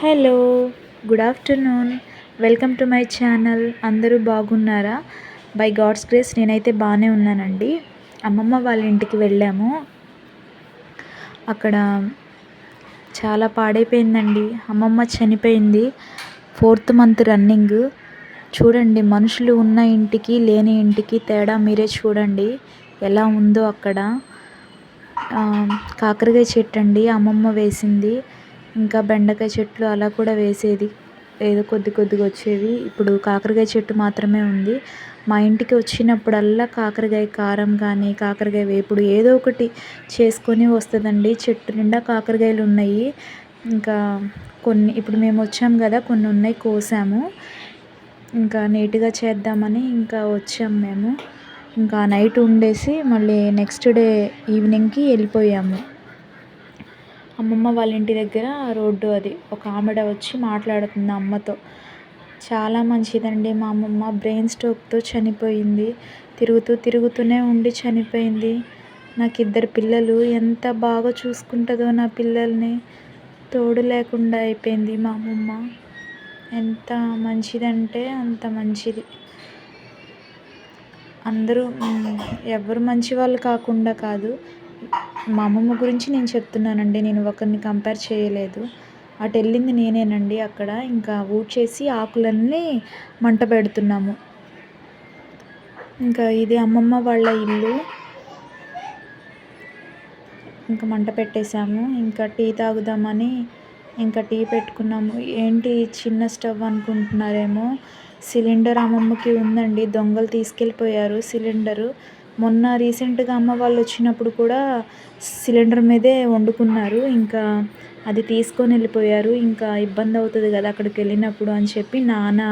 Hello good afternoon. Welcome to my channel. అందరూ బాగున్నారా? By God's grace నేనైతే బాగానే ఉన్నానండి. అమ్మమ్మ వాళ్ళ ఇంటికి వెళ్ళాము. అక్కడ చాలా పాడైపోయిందండి. అమ్మమ్మ చనిపోయింది. Fourth month running. చూడండి మనుషులు ఉన్న ఇంటికి లేని ఇంటికి తేడా మీరే చూడండి. ఎలా ఉందో అక్కడ. కాకరకాయ చెట్టు అండి. అమ్మమ్మ వేసింది. ఇంకా బెండకాయ చెట్లు అలా కూడా వేసేది. ఏదో కొద్ది కొద్దిగా వచ్చేవి. ఇప్పుడు కాకరకాయ చెట్టు మాత్రమే ఉంది. మా ఇంటికి వచ్చినప్పుడల్లా కాకరకాయ కారం కానీ కాకరకాయ వేపుడు ఏదో ఒకటి చేసుకొని వస్తుందండి. చెట్టు నిండా కాకరకాయలు ఉన్నాయి. ఇంకా కొన్ని ఇప్పుడు మేము వచ్చాము కదా కొన్ని ఉన్నాయి కోసాము. ఇంకా నీట్గా చేద్దామని ఇంకా వచ్చాము మేము. ఇంకా నైట్ ఉండేసి మళ్ళీ నెక్స్ట్ డే ఈవినింగ్కి వెళ్ళిపోయాము. అమ్మమ్మ వాళ్ళ ఇంటి దగ్గర రోడ్డు అది. ఒక ఆమెడ వచ్చి మాట్లాడుతుంది అమ్మతో. చాలా మంచిదండి మా అమ్మమ్మ. బ్రెయిన్ స్ట్రోక్తో చనిపోయింది. తిరుగుతూ తిరుగుతూనే ఉండి చనిపోయింది. నాకు ఇద్దరు పిల్లలు. ఎంత బాగా చూసుకుంటుందో నా పిల్లల్ని. తోడు లేకుండా అయిపోయింది మా అమ్మమ్మ. ఎంత మంచిదంటే అంత మంచిది. అందరూ ఎవరు మంచి వాళ్ళు కాకుండా కాదు మా అమ్మమ్మ గురించి నేను చెప్తున్నానండి. నేను ఒకరిని కంపేర్ చేయలేదు. అటు వెళ్ళింది నేనేనండి అక్కడ. ఇంకా ఊడ్చేసి ఆకులన్నీ మంట పెడుతున్నాము. ఇంకా ఇది అమ్మమ్మ వాళ్ళ ఇల్లు. ఇంకా మంట పెట్టేశాము. ఇంకా టీ తాగుదామని ఇంకా టీ పెట్టుకున్నాము. ఏంటి చిన్న స్టవ్ అనుకుంటున్నారేమో? సిలిండర్ అమ్మమ్మకి ఉందండి. దొంగలు తీసుకెళ్ళిపోయారు సిలిండరు. మొన్న రీసెంట్గా అమ్మ వాళ్ళు వచ్చినప్పుడు కూడా సిలిండర్ మీదే వండుకున్నారు. ఇంకా అది తీసుకొని వెళ్ళిపోయారు. ఇంకా ఇబ్బంది అవుతుంది కదా అక్కడికి వెళ్ళినప్పుడు అని చెప్పి నాన్న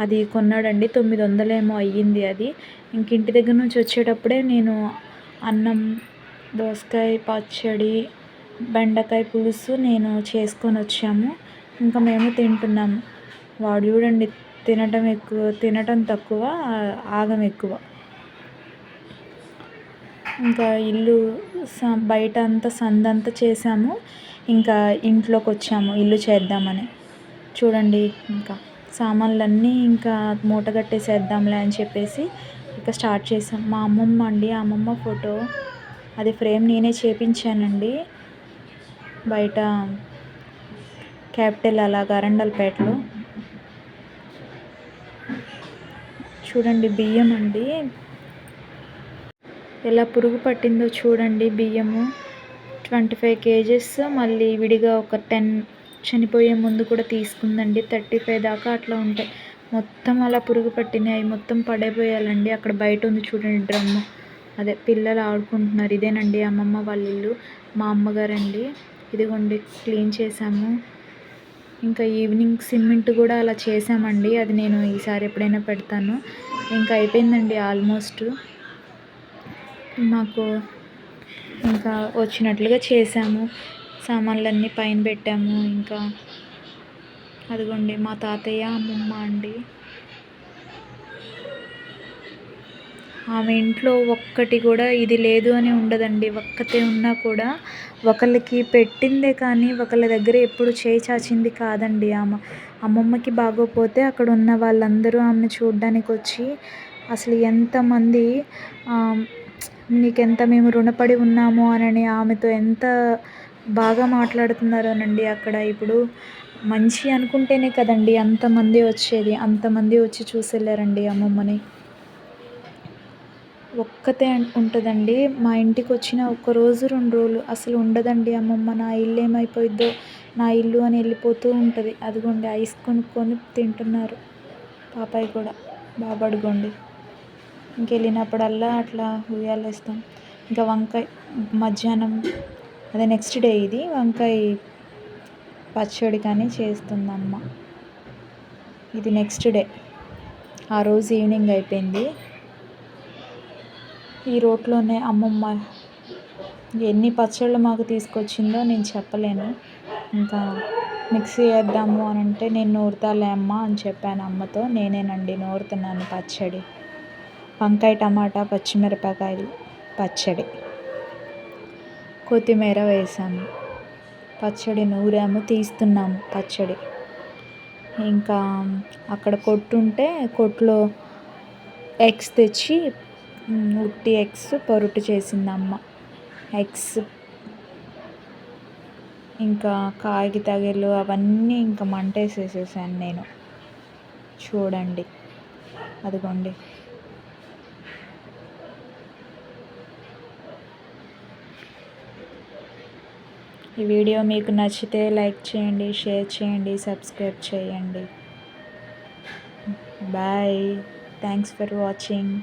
అది కొన్నాడండి. తొమ్మిది వందలేమో అయ్యింది అది. ఇంక ఇంటి దగ్గర నుంచి వచ్చేటప్పుడే నేను అన్నం దోసకాయ పచ్చడి బెండకాయ పులుసు నేను చేసుకొని వచ్చాము. ఇంకా మేము తింటున్నాము వాడు చూడండి తినటం ఎక్కువ తినటం తక్కువ ఆగం ఎక్కువ. ఇంకా ఇల్లు బయట అంతా సందంతా చేసాము ఇంకా ఇంట్లోకి వచ్చాము ఇల్లు చేద్దామని. చూడండి ఇంకా సామాన్లన్నీ ఇంకా మూట కట్టేసేద్దాంలే అని చెప్పేసి ఇంకా స్టార్ట్ చేసాం. మా అమ్మమ్మ అండి అమ్మమ్మ ఫోటో అది ఫ్రేమ్ నేనే చేపించానండి. బయట క్యాపిటల్ అలా గరండల్పేటలో చూడండి బియ్యం అండి. ఎలా పురుగు పట్టిందో చూడండి. బియ్యము ట్వంటీ ఫైవ్ కేజెస్. మళ్ళీ విడిగా ఒక టెన్ చనిపోయే ముందు కూడా తీసుకుందండి. థర్టీ ఫైవ్ దాకా అట్లా ఉంటాయి. మొత్తం అలా పురుగు పట్టినాయి. మొత్తం పడైపోయాలండి. అక్కడ బయట ఉంది చూడండి డ్రమ్ము. అదే పిల్లలు ఆడుకుంటున్నారు. ఇదేనండి అమ్మమ్మ వాళ్ళ ఇల్లు. మా అమ్మగారండి. ఇదిగోండి క్లీన్ చేసాము ఇంకా ఈవినింగ్ సిమెంట్ కూడా అలా చేసామండి అది నేను ఈసారి ఎప్పుడైనా పెడతాను. ఇంకా అయిపోయిందండి ఆల్మోస్ట్. మాకు ఇంకా వచ్చినట్లుగా చేసాము సామాన్లన్నీ పైన పెట్టాము. ఇంకా అదిగోండి మా తాతయ్య అమ్మమ్మ అండి. ఆమె ఇంట్లో ఒక్కటి కూడా ఇది లేదు అని ఉండదండి. ఒక్కతే ఉన్నా కూడా ఒకళ్ళకి పెట్టిందే కానీ ఒకళ్ళ దగ్గర ఎప్పుడు చేయి చాచింది కాదండి ఆమె. అమ్మమ్మకి బాగోపోతే అక్కడ ఉన్న వాళ్ళందరూ ఆమెను చూడడానికి వచ్చి అసలు ఎంతమంది నీకెంత మేము రుణపడి ఉన్నాము అని ఆమెతో ఎంత బాగా మాట్లాడుతున్నారోనండి అక్కడ. ఇప్పుడు మంచి అనుకుంటేనే కదండి అంతమంది వచ్చేది అంతమంది వచ్చి చూసి వెళ్ళారండి అమ్మమ్మని. ఒక్కతే ఉంటుందండి. మా ఇంటికి వచ్చిన ఒక్క రోజు రెండు రోజులు అసలు ఉండదండి అమ్మమ్మ. నా ఇల్లు ఏమైపోయిద్దో నా ఇల్లు అని వెళ్ళిపోతూ ఉంటుంది. అదిగోండి ఐస్ కొనుక్కొని తింటున్నారు. పాపాయి కూడా బాబడుగోండి ఇంకెళ్ళినప్పుడల్లా అట్లా ఉయ్యాలేస్తాం ఇంకా వంకాయ మధ్యాహ్నం అదే నెక్స్ట్ డే ఇది వంకాయ పచ్చడి కానీ చేస్తుంది అమ్మ ఇది నెక్స్ట్ డే ఆ రోజు ఈవినింగ్ అయిపోయింది. ఈ రోడ్లోనే అమ్మమ్మ ఎన్ని పచ్చళ్ళు మాకు తీసుకొచ్చిందో నేను చెప్పలేను. ఇంకా మిక్సీ వేద్దాము అని అంటే నేను నూరుతాలే అమ్మ అని చెప్పాను అమ్మతో. నేనేనండి నూరుతున్నాను పచ్చడి. వంకాయ టమాటా పచ్చిమిరపకాయలు పచ్చడి. కొత్తిమీర వేసాను పచ్చడి నూరాము తీస్తున్నాము పచ్చడి. ఇంకా అక్కడ కొట్టు ఉంటే కొట్టులో ఎగ్స్ తెచ్చి ఉట్టి ఎగ్స్ పొరుటు చేసింది అమ్మ ఎగ్స్. ఇంకా కాగి తగిలు అవన్నీ ఇంకా మంట నేను. చూడండి. అదిగోండి. ఈ వీడియో మీకు నచ్చితే లైక్ చేయండి షేర్ చేయండి సబ్స్క్రైబ్ చేయండి. బాయ్. Thanks for watching